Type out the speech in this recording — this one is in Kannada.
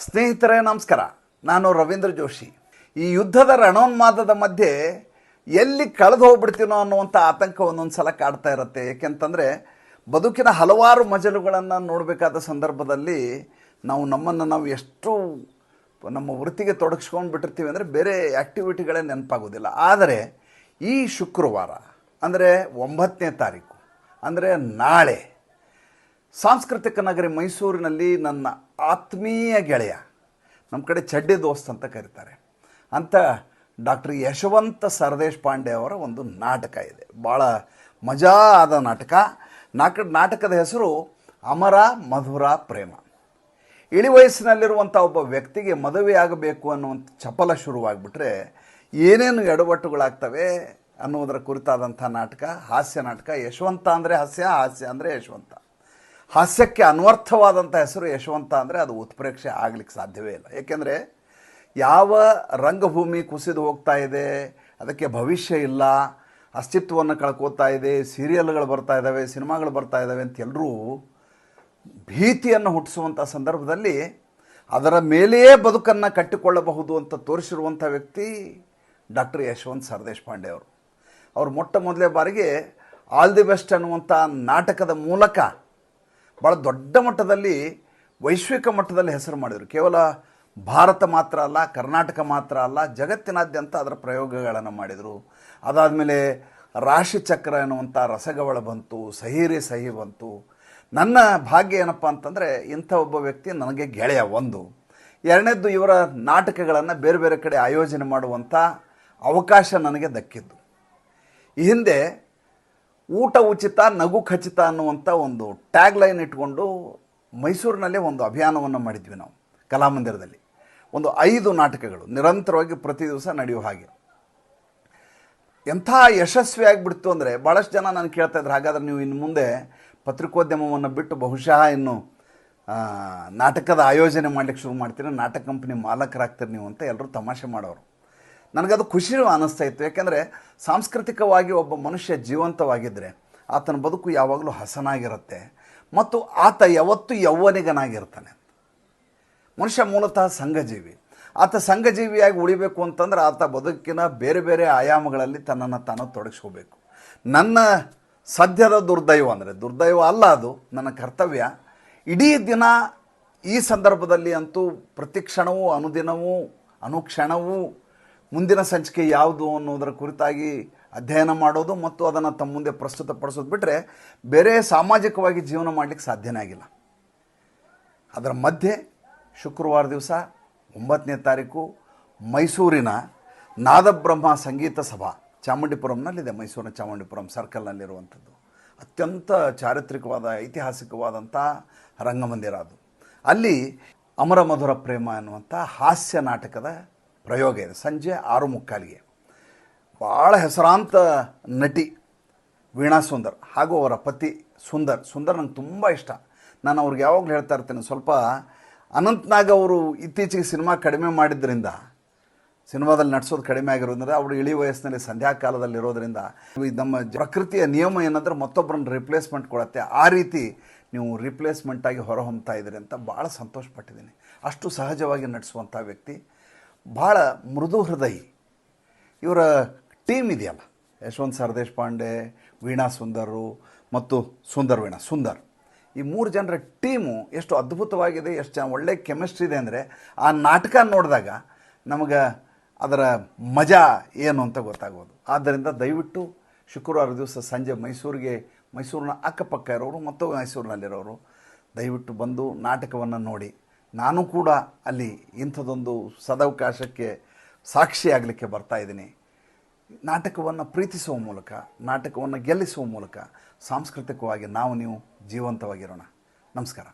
ಸ್ನೇಹಿತರೇ, ನಮಸ್ಕಾರ. ನಾನು ರವೀಂದ್ರ ಜೋಶಿ. ಈ ಯುದ್ಧದ ರಣೋನ್ಮಾದದ ಮಧ್ಯೆ ಎಲ್ಲಿ ಕಳೆದು ಹೋಗ್ಬಿಡ್ತೀನೋ ಅನ್ನುವಂಥ ಆತಂಕ ಒಂದೊಂದು ಸಲ ಕಾಡ್ತಾ ಇರುತ್ತೆ. ಏಕೆಂತಂದರೆ, ಬದುಕಿನ ಹಲವಾರು ಮಜಲುಗಳನ್ನು ನೋಡಬೇಕಾದ ಸಂದರ್ಭದಲ್ಲಿ ನಾವು ನಮ್ಮನ್ನು ನಾವು ಎಷ್ಟು ನಮ್ಮ ವೃತ್ತಿಗೆ ತೊಡಗಿಸ್ಕೊಂಡು ಬಿಟ್ಟಿರ್ತೀವಿ ಅಂದರೆ ಬೇರೆ ಆ್ಯಕ್ಟಿವಿಟಿಗಳೇ ನೆನಪಾಗೋದಿಲ್ಲ. ಆದರೆ, ಈ ಶುಕ್ರವಾರ, ಅಂದರೆ ಒಂಬತ್ತನೇ ತಾರೀಕು, ಅಂದರೆ ನಾಳೆ ಸಾಂಸ್ಕೃತಿಕ ನಗರಿ ಮೈಸೂರಿನಲ್ಲಿ ನನ್ನ ಆತ್ಮೀಯ ಗೆಳೆಯ ನಮ್ಮ ಕಡೆ ಚಡ್ಡೆ ದೋಸ್ತ್ ಅಂತ ಕರೀತಾರೆ. ಅಂತ ಡಾಕ್ಟರ್ ಯಶವಂತ ಸರದೇಶ್ ಪಾಂಡೆ ಅವರ ಒಂದು ನಾಟಕ ಇದೆ. ಭಾಳ ಮಜಾ ಆದ ನಾಟಕ. ನಾಟ ನಾಟಕದ ಹೆಸರು ಅಮರ ಮಧುರ ಪ್ರೇಮ. ಇಳಿ ವಯಸ್ಸಿನಲ್ಲಿರುವಂಥ ಒಬ್ಬ ವ್ಯಕ್ತಿಗೆ ಮದುವೆ ಆಗಬೇಕು ಅನ್ನುವಂಥ ಚಪಲ ಶುರುವಾಗ್ಬಿಟ್ರೆ ಏನೇನು ಎಡವಟ್ಟುಗಳಾಗ್ತವೆ ಅನ್ನೋದರ ಕುರಿತಾದಂಥ ನಾಟಕ, ಹಾಸ್ಯ ನಾಟಕ. ಯಶವಂತ ಅಂದರೆ ಹಾಸ್ಯ ಹಾಸ್ಯ ಅಂದರೆ ಯಶವಂತ. ಹಾಸ್ಯಕ್ಕೆ ಅನ್ವರ್ಥವಾದಂಥ ಹೆಸರು ಯಶವಂತ ಅಂದರೆ ಅದು ಉತ್ಪ್ರೇಕ್ಷೆ ಆಗಲಿಕ್ಕೆ ಸಾಧ್ಯವೇ ಇಲ್ಲ. ಏಕೆಂದರೆ ಯಾವ ರಂಗಭೂಮಿ ಕುಸಿದು ಹೋಗ್ತಾ ಇದೆ, ಅದಕ್ಕೆ ಭವಿಷ್ಯ ಇಲ್ಲ, ಅಸ್ತಿತ್ವವನ್ನು ಕಳ್ಕೋತಾ ಇದೆ, ಸೀರಿಯಲ್ಗಳು ಬರ್ತಾ ಇದ್ದಾವೆ ಸಿನಿಮಾಗಳು ಬರ್ತಾ ಇದ್ದಾವೆ ಅಂತ ಎಲ್ಲರೂ ಭೀತಿಯನ್ನು ಹುಟ್ಟಿಸುವಂಥ ಸಂದರ್ಭದಲ್ಲಿ ಅದರ ಮೇಲೆಯೇ ಬದುಕನ್ನು ಕಟ್ಟಿಕೊಳ್ಳಬಹುದು ಅಂತ ತೋರಿಸಿರುವಂಥ ವ್ಯಕ್ತಿ ಡಾಕ್ಟರ್ ಯಶವಂತ್ ಸರ್ದೇಶ್ ಪಾಂಡೆ ಅವರು. ಅವರು ಮೊಟ್ಟ ಮೊದಲೇ ಬಾರಿಗೆ ಆಲ್ ದಿ ಬೆಸ್ಟ್ ಅನ್ನುವಂಥ ನಾಟಕದ ಮೂಲಕ ಭಾಳ ದೊಡ್ಡ ಮಟ್ಟದಲ್ಲಿ, ವೈಶ್ವಿಕ ಮಟ್ಟದಲ್ಲಿ ಹೆಸರು ಮಾಡಿದರು. ಕೇವಲ ಭಾರತ ಮಾತ್ರ ಅಲ್ಲ, ಕರ್ನಾಟಕ ಮಾತ್ರ ಅಲ್ಲ, ಜಗತ್ತಿನಾದ್ಯಂತ ಅದರ ಪ್ರಯೋಗಗಳನ್ನು ಮಾಡಿದರು. ಅದಾದಮೇಲೆ ರಾಶಿಚಕ್ರ ಎನ್ನುವಂಥ ರಸಗವಳ ಬಂತು, ಸಹಿರಿ ಸಹಿ ಬಂತು. ನನ್ನ ಭಾಗ್ಯ ಏನಪ್ಪ ಅಂತಂದರೆ, ಇಂಥ ಒಬ್ಬ ವ್ಯಕ್ತಿ ನನಗೆ ಗೆಳೆಯ ಒಂದು. ಎರಡನೇದ್ದು ಇವರ ನಾಟಕಗಳನ್ನು ಬೇರೆ ಬೇರೆ ಕಡೆ ಆಯೋಜನೆ ಮಾಡುವಂಥ ಅವಕಾಶ ನನಗೆ ದಕ್ಕಿದ್ದು. ಈ ಹಿಂದೆ ಊಟ ಉಚಿತ, ನಗು ಖಚಿತ ಅನ್ನುವಂಥ ಒಂದು ಟ್ಯಾಗ್ ಲೈನ್ ಇಟ್ಕೊಂಡು ಮೈಸೂರಿನಲ್ಲೇ ಒಂದು ಅಭಿಯಾನವನ್ನು ಮಾಡಿದ್ವಿ ನಾವು, ಕಲಾಮಂದಿರದಲ್ಲಿ. ಒಂದು ಐದು ನಾಟಕಗಳು ನಿರಂತರವಾಗಿ ಪ್ರತಿ ದಿವಸ ನಡೆಯುವ ಹಾಗೆ. ಎಂಥ ಯಶಸ್ವಿ ಆಗಿಬಿಡ್ತು ಅಂದರೆ ಭಾಳಷ್ಟು ಜನ ನಾನು ಕೇಳ್ತಾ ಇದ್ರು, ಹಾಗಾದ್ರೆ ನೀವು ಇನ್ನು ಮುಂದೆ ಪತ್ರಿಕೋದ್ಯಮವನ್ನು ಬಿಟ್ಟು ಬಹುಶಃ ಇನ್ನು ನಾಟಕದ ಆಯೋಜನೆ ಮಾಡ್ಲಿಕ್ಕೆ ಶುರು ಮಾಡ್ತೀರಿ? ನಾಟಕ ಕಂಪ್ನಿ ಮಾಲಕರಾಗ್ತೀರಿ ನೀವು ಅಂತ ಎಲ್ಲರೂ ತಮಾಷೆ ಮಾಡೋರು. ನನಗದು ಖುಷಿ ಅನ್ನಿಸ್ತಾ ಇತ್ತು. ಯಾಕೆಂದರೆ ಸಾಂಸ್ಕೃತಿಕವಾಗಿ ಒಬ್ಬ ಮನುಷ್ಯ ಜೀವಂತವಾಗಿದ್ದರೆ ಆತನ ಬದುಕು ಯಾವಾಗಲೂ ಹಸನಾಗಿರುತ್ತೆ ಮತ್ತು ಆತ ಯಾವತ್ತೂ ಯೌವನಿಗನಾಗಿರ್ತಾನೆ. ಮನುಷ್ಯ ಮೂಲತಃ ಸಂಘಜೀವಿ. ಆತ ಸಂಘಜೀವಿಯಾಗಿ ಉಳಿಬೇಕು ಅಂತಂದ್ರೆ ಆತ ಬದುಕಿನ ಬೇರೆ ಬೇರೆ ಆಯಾಮಗಳಲ್ಲಿ ತನ್ನನ್ನು ತಾನು ತೊಡಗಿಸ್ಕೋಬೇಕು. ನನ್ನ ಸದ್ಯದ ದುರ್ದೈವ ಅಂದರೆ, ದುರ್ದೈವ ಅಲ್ಲ ಅದು, ನನ್ನ ಕರ್ತವ್ಯ, ಇಡೀ ದಿನ ಈ ಸಂದರ್ಭದಲ್ಲಿ ಅಂತೂ ಪ್ರತಿ ಕ್ಷಣವೂ ಅನುದಿನವೂ, ಅನುಕ್ಷಣವೂ ಮುಂದಿನ ಸಂಚಿಕೆ ಯಾವುದು ಅನ್ನೋದರ ಕುರಿತಾಗಿ ಅಧ್ಯಯನ ಮಾಡೋದು ಮತ್ತು ಅದನ್ನು ತಮ್ಮ ಮುಂದೆ ಪ್ರಸ್ತುತಪಡಿಸೋದು ಬಿಟ್ಟರೆ ಬೇರೆ ಸಾಮಾಜಿಕವಾಗಿ ಜೀವನ ಮಾಡಲಿಕ್ಕೆ ಸಾಧ್ಯನೇ ಆಗಿಲ್ಲ. ಅದರ ಮಧ್ಯೆ ಶುಕ್ರವಾರ ದಿವಸ ಒಂಬತ್ತನೇ ತಾರೀಕು ಮೈಸೂರಿನ ನಾದಬ್ರಹ್ಮ ಸಂಗೀತ ಸಭಾ ಚಾಮುಂಡಿಪುರಂನಲ್ಲಿದೆ. ಮೈಸೂರಿನ ಚಾಮುಂಡಿಪುರಂ ಸರ್ಕಲ್ನಲ್ಲಿರುವಂಥದ್ದು. ಅತ್ಯಂತ ಚಾರಿತ್ರಿಕವಾದ, ಐತಿಹಾಸಿಕವಾದಂಥ ರಂಗಮಂದಿರ ಅದು. ಅಲ್ಲಿ ಅಮರ ಮಧುರ ಪ್ರೇಮ ಅನ್ನುವಂಥ ಹಾಸ್ಯ ನಾಟಕದ ಪ್ರಯೋಗ ಇದೆ. ಸಂಜೆ ಆರು ಮುಕ್ಕಾಲಿಗೆ. ಭಾಳ ಹೆಸರಾಂತ ನಟಿ ವೀಣಾ ಸುಂದರ್ ಹಾಗೂ ಅವರ ಪತಿ ಸುಂದರ್. ಸುಂದರ್ ನಂಗೆ ತುಂಬ ಇಷ್ಟ. ನಾನು ಅವ್ರಿಗೆ ಯಾವಾಗಲೂ ಹೇಳ್ತಾ ಇರ್ತೇನೆ, ಸ್ವಲ್ಪ ಅನಂತ್ನಾಗ್ ಅವರು ಇತ್ತೀಚೆಗೆ ಸಿನಿಮಾ ಕಡಿಮೆ ಮಾಡಿದ್ರಿಂದ, ಸಿನಿಮಾದಲ್ಲಿ ನಡ್ಸೋದು ಕಡಿಮೆ ಆಗಿರೋದ್ರಿಂದ, ಅವರು ಇಳಿ ವಯಸ್ಸಿನಲ್ಲಿ ಸಂಧ್ಯಾ ಕಾಲದಲ್ಲಿ ಇರೋದ್ರಿಂದ ನಮ್ಮ ಪ್ರಕೃತಿಯ ನಿಯಮ ಏನಂದ್ರೆ ಮತ್ತೊಬ್ಬರನ್ನ ರಿಪ್ಲೇಸ್ಮೆಂಟ್ ಕೊಡುತ್ತೆ. ಆ ರೀತಿ ನೀವು ರಿಪ್ಲೇಸ್ಮೆಂಟಾಗಿ ಹೊರಹೊಮ್ತಾ ಇದ್ದೀರಿ ಅಂತ ಭಾಳ ಸಂತೋಷಪಟ್ಟಿದ್ದೀನಿ. ಅಷ್ಟು ಸಹಜವಾಗಿ ನಟಿಸುವಂಥ ವ್ಯಕ್ತಿ. ಭಾಳ ಮೃದು ಹೃದಯಿ. ಇವರ ಟೀಮ್ ಇದೆಯಲ್ಲ? ಯಶವಂತ್ ಸರ್ ಪಾಂಡೆ, ವೀಣಾ ಸುಂದರು ಮತ್ತು ಸುಂದರ್ ವೀಣಾ, ಸುಂದರ್. ಈ ಮೂರು ಜನರ ಟೀಮು ಎಷ್ಟು ಅದ್ಭುತವಾಗಿದೆ, ಎಷ್ಟು ಜನ ಒಳ್ಳೆ ಕೆಮಿಸ್ಟ್ರಿ ಇದೆ ಅಂದರೆ ಆ ನಾಟಕ ನೋಡಿದಾಗ ನಮಗೆ ಅದರ ಮಜಾ ಏನು ಅಂತ ಗೊತ್ತಾಗೋದು ಆದ್ದರಿಂದ ದಯವಿಟ್ಟು ಶುಕ್ರವಾರ ದಿವಸ ಸಂಜೆ ಮೈಸೂರಿಗೆ, ಮೈಸೂರಿನ ಅಕ್ಕಪಕ್ಕ ಇರೋರು ಮತ್ತು ಮೈಸೂರಿನಲ್ಲಿರೋರು ದಯವಿಟ್ಟು ಬಂದು ನಾಟಕವನ್ನು ನೋಡಿ. ನಾನು ಕೂಡ ಅಲ್ಲಿ ಇಂಥದ್ದೊಂದು ಸದವಕಾಶಕ್ಕೆ ಸಾಕ್ಷಿಯಾಗಲಿಕ್ಕೆ ಬರ್ತಾ ಇದ್ದೀನಿ. ನಾಟಕವನ್ನು ಪ್ರೀತಿಸುವ ಮೂಲಕ, ನಾಟಕವನ್ನು ಗೆಲ್ಲಿಸುವ ಮೂಲಕ ಸಾಂಸ್ಕೃತಿಕವಾಗಿ ನಾವು ನೀವು ಜೀವಂತವಾಗಿರೋಣ. ನಮಸ್ಕಾರ.